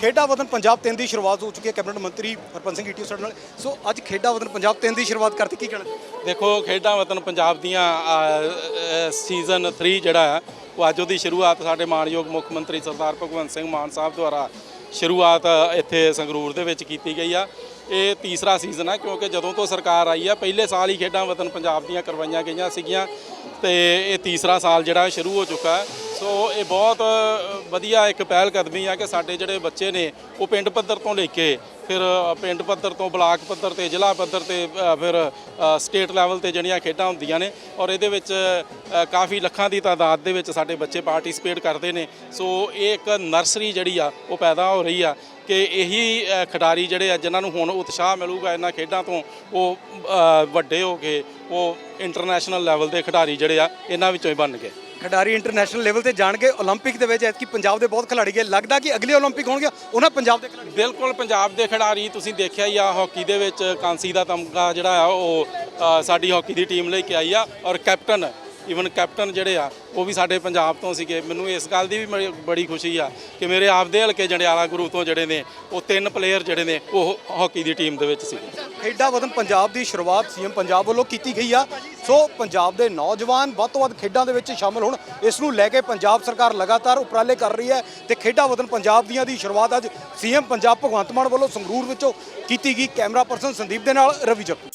ਖੇਡਾਂ ਵਤਨ ਪੰਜਾਬ 3 ਦੀ ਸ਼ੁਰੂਆਤ ਹੋ ਚੁੱਕੀ ਹੈ ਕੈਬਨਿਟ ਮੰਤਰੀ ਹਰਪੰਤ ਸਿੰਘ ਈਟੀਓ ਸਾਡੇ ਨਾਲ। ਸੋ ਅੱਜ ਖੇਡਾਂ ਵਤਨ ਪੰਜਾਬ 3 ਦੀ ਸ਼ੁਰੂਆਤ ਕਰਤੀ, ਕੀ ਕਹਿਣਾ? ਦੇਖੋ, ਖੇਡਾਂ ਵਤਨ ਪੰਜਾਬ ਦੀਆਂ ਸੀਜ਼ਨ 3 ਜਿਹੜਾ ਹੈ, ਉਹ ਅੱਜ ਉਹਦੀ ਸ਼ੁਰੂਆਤ ਸਾਡੇ ਮਾਨਯੋਗ ਮੁੱਖ ਮੰਤਰੀ ਸਰਦਾਰ ਭਗਵੰਤ ਸਿੰਘ ਮਾਨ ਸਾਹਿਬ ਦੁਆਰਾ ਸ਼ੁਰੂਆਤ ਇੱਥੇ ਸੰਗਰੂਰ ਦੇ ਵਿੱਚ ਕੀਤੀ ਗਈ ਆ। ਇਹ ਤੀਸਰਾ ਸੀਜ਼ਨ ਆ, ਕਿਉਂਕਿ ਜਦੋਂ ਤੋਂ ਸਰਕਾਰ ਆਈ ਆ, ਪਹਿਲੇ ਸਾਲ ਹੀ ਖੇਡਾਂ ਵਤਨ ਪੰਜਾਬ ਦੀਆਂ ਕਰਵਾਈਆਂ ਗਈਆਂ ਸੀਗੀਆਂ ਤੇ ਇਹ ਤੀਸਰਾ ਸਾਲ ਜਿਹੜਾ ਸ਼ੁਰੂ ਹੋ ਚੁੱਕਾ ਹੈ। ਸੋ ਇਹ ਬਹੁਤ ਵਧੀਆ ਇੱਕ ਪਹਿਲ ਕਦਮੀ ਆ ਕਿ ਸਾਡੇ ਜਿਹੜੇ ਬੱਚੇ ਨੇ, ਉਹ ਪਿੰਡ ਪੱਧਰ ਤੋਂ ਲੈ ਕੇ ਫਿਰ ਪਿੰਡ ਪੱਧਰ ਤੋਂ ਬਲਾਕ ਪੱਧਰ ਤੇ, ਜ਼ਿਲ੍ਹਾ ਪੱਧਰ ਤੇ ਫਿਰ ਸਟੇਟ ਲੈਵਲ ਤੇ ਜਿਹੜੀਆਂ ਖੇਡਾਂ ਹੁੰਦੀਆਂ ਨੇ ਔਰ ਇਹਦੇ ਵਿੱਚ ਕਾਫੀ ਲੱਖਾਂ ਦੀ ਤਾਦਾਦ ਦੇ ਵਿੱਚ ਸਾਡੇ ਬੱਚੇ ਪਾਰਟਿਸਿਪੇਟ ਕਰਦੇ ਨੇ। ਸੋ ਇਹ ਇੱਕ ਨਰਸਰੀ ਜਿਹੜੀ ਆ, ਉਹ ਪੈਦਾ ਹੋ ਰਹੀ ਆ ਕਿ ਇਹੀ ਖਿਡਾਰੀ ਜਿਹੜੇ ਆ, ਜਿਨ੍ਹਾਂ ਨੂੰ ਹੁਣ ਉਤਸ਼ਾਹ ਮਿਲੂਗਾ ਇਹਨਾਂ ਖੇਡਾਂ ਤੋਂ, ਉਹ ਵੱਡੇ ਹੋ ਕੇ ਉਹ ਇੰਟਰਨੈਸ਼ਨਲ ਲੈਵਲ ਦੇ ਖਿਡਾਰੀ ਜਿਹੜੇ ਆ, ਇਹਨਾਂ ਵਿੱਚੋਂ ਹੀ ਬਣਨਗੇ ਖਿਡਾਰੀ ਇੰਟਰਨੈਸ਼ਨਲ ਲੈਵਲ ਤੇ ਜਾਣਗੇ 올림픽 ਦੇ ਵਿੱਚ ਐਤਕੀ ਪੰਜਾਬ ਦੇ ਬਹੁਤ ਖਿਡਾਰੀ ਗਏ ਲੱਗਦਾ ਕਿ ਅਗਲੇ 올림픽 ਹੋਣਗੇ ਉਹਨਾਂ ਪੰਜਾਬ ਦੇ ਖਿਡਾਰੀ ਬਿਲਕੁਲ ਪੰਜਾਬ ਦੇ ਖਿਡਾਰੀ ਤੁਸੀਂ ਦੇਖਿਆ ਹੀ ਆ ਹਾਕੀ ਦੇ ਵਿੱਚ ਕਾਂਸੀ ਦਾ ਤਮਗਾ ਜਿਹੜਾ ਆ ਉਹ ਅ, ਸਾਡੀ ਹਾਕੀ ਦੀ ਟੀਮ ਲੈ ਕੇ ਆਈ ਆ ਔਰ ਕੈਪਟਨ ਇਵਨ ਕੈਪਟਨ ਜਿਹੜੇ ਆ, ਉਹ ਵੀ ਸਾਡੇ ਪੰਜਾਬ ਤੋਂ ਸੀਗੇ। ਮੈਨੂੰ ਇਸ ਗੱਲ ਦੀ ਵੀ ਬੜੀ- ਬੜੀ ਖੁਸ਼ੀ ਆ ਕਿ ਮੇਰੇ ਆਪਦੇ ਹਲਕੇ ਜੰਡਿਆਲਾ ਗੁਰੂ ਤੋਂ ਜਿਹੜੇ ਨੇ, ਉਹ ਤਿੰਨ ਪਲੇਅਰ ਜਿਹੜੇ ਨੇ, ਉਹ ਹਾਕੀ ਦੀ ਟੀਮ ਦੇ ਵਿੱਚ ਸੀਗੇ ਖੇਡਾਂ ਵਤਨ ਪੰਜਾਬ ਦੀ ਸ਼ੁਰੂਆਤ ਸੀਐਮ ਪੰਜਾਬ ਵੱਲੋਂ ਕੀਤੀ ਗਈ ਆ। ਸੋ ਪੰਜਾਬ ਦੇ ਨੌਜਵਾਨ ਵੱਧ ਤੋਂ ਵੱਧ ਖੇਡਾਂ ਦੇ ਵਿੱਚ ਸ਼ਾਮਲ ਹੋਣ। ਇਸ ਨੂੰ ਲੈ ਕੇ ਪੰਜਾਬ ਸਰਕਾਰ ਲਗਾਤਾਰ ਉਪਰਾਲੇ ਕਰ ਰਹੀ ਹੈ ਤੇ ਖੇਡਾਂ ਵਤਨ ਪੰਜਾਬ ਦੀਆਂ ਦੀ ਸ਼ੁਰੂਆਤ ਅੱਜ ਸੀਐਮ ਪੰਜਾਬ ਭਗਵੰਤ ਮਾਨ ਵੱਲੋਂ ਸੰਗਰੂਰ ਵਿੱਚੋਂ ਕੀਤੀ ਗਈ। ਕੈਮਰਾ ਪਰਸਨ ਸੰਦੀਪ ਦੇ ਨਾਲ ਰਵੀ ਜੱਪੂ